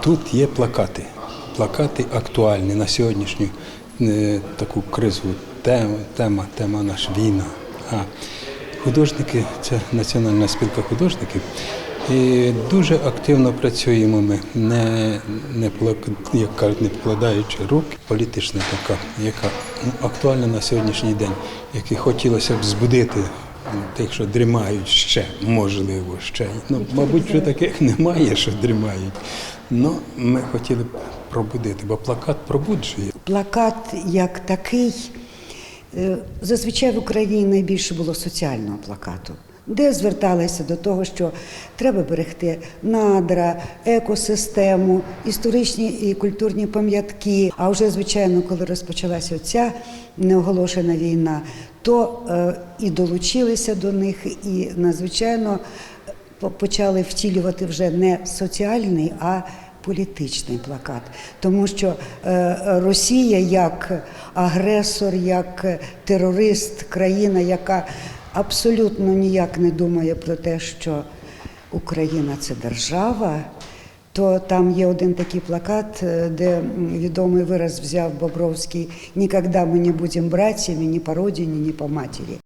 Тут є плакати. Плакати актуальні на сьогоднішню е, таку кризову тему, тема, тема наша війна. А художники, це Національна спілка художників. І дуже активно працюємо ми, не, не як кажуть, не покладаючи рук. Політична така, яка ну, актуальна на сьогоднішній день, які хотілося б збудити тих, що дрімають ще, можливо, ще. Ну, мабуть, вже таких немає, що дрімають. Ну, ми хотіли б пробудити, бо плакат пробуджує. Плакат як такий, е, зазвичай в Україні найбільше було соціального плакату, де зверталися до того, що треба берегти надра, екосистему, історичні і культурні пам'ятки. А вже, звичайно, коли розпочалася ця неоголошена війна, то е, і долучилися до них, і надзвичайно почали втілювати вже не соціальний, а політичний плакат. Тому що е, Росія як агресор, як терорист, країна, яка абсолютно ніяк не думає про те, що Україна це держава. То там є один такий плакат, е, де відомий вираз взяв Бобровський «Ніколи ми не будемо братцями ні по родині, ні по матері.